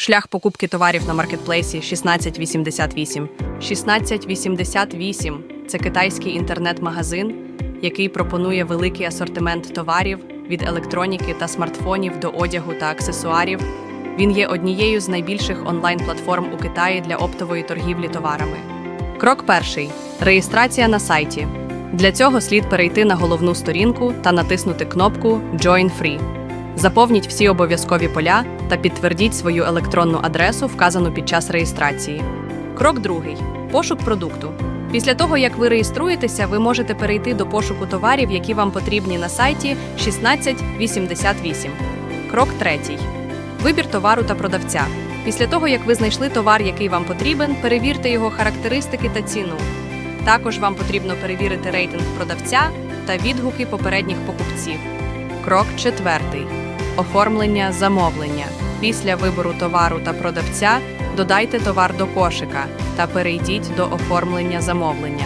Шлях покупки товарів на маркетплейсі 1688. 1688 це китайський інтернет-магазин, який пропонує великий асортимент товарів від електроніки та смартфонів до одягу та аксесуарів. Він є однією з найбільших онлайн-платформ у Китаї для оптової торгівлі товарами. Крок перший реєстрація на сайті. Для цього слід перейти на головну сторінку та натиснути кнопку Join Free. Заповніть всі обов'язкові поля та підтвердіть свою електронну адресу, вказану під час реєстрації. Крок другий пошук продукту. Після того, як ви реєструєтеся, ви можете перейти до пошуку товарів, які вам потрібні на сайті 1688. Крок третій. Вибір товару та продавця. Після того, як ви знайшли товар, який вам потрібен, перевірте його характеристики та ціну. Також вам потрібно перевірити рейтинг продавця та відгуки попередніх покупців. Крок четвертий. Оформлення замовлення. Після вибору товару та продавця додайте товар до кошика та перейдіть до оформлення замовлення.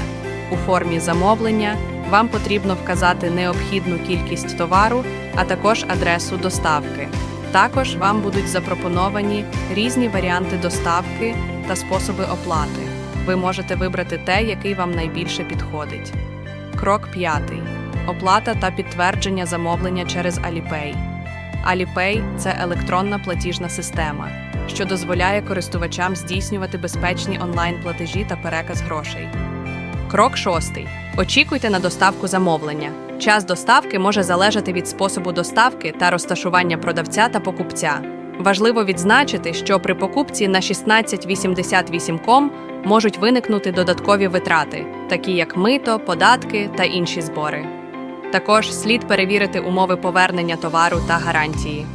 У формі замовлення вам потрібно вказати необхідну кількість товару, а також адресу доставки. Також вам будуть запропоновані різні варіанти доставки та способи оплати. Ви можете вибрати те, який вам найбільше підходить. Крок п'ятий. Оплата та підтвердження замовлення через Alipay. Alipay – це електронна платіжна система, що дозволяє користувачам здійснювати безпечні онлайн-платежі та переказ грошей. Крок шостий. Очікуйте на доставку замовлення. Час доставки може залежати від способу доставки та розташування продавця та покупця. Важливо відзначити, що при покупці на 1688.com можуть виникнути додаткові витрати, такі як мито, податки та інші збори. Також слід перевірити умови повернення товару та гарантії.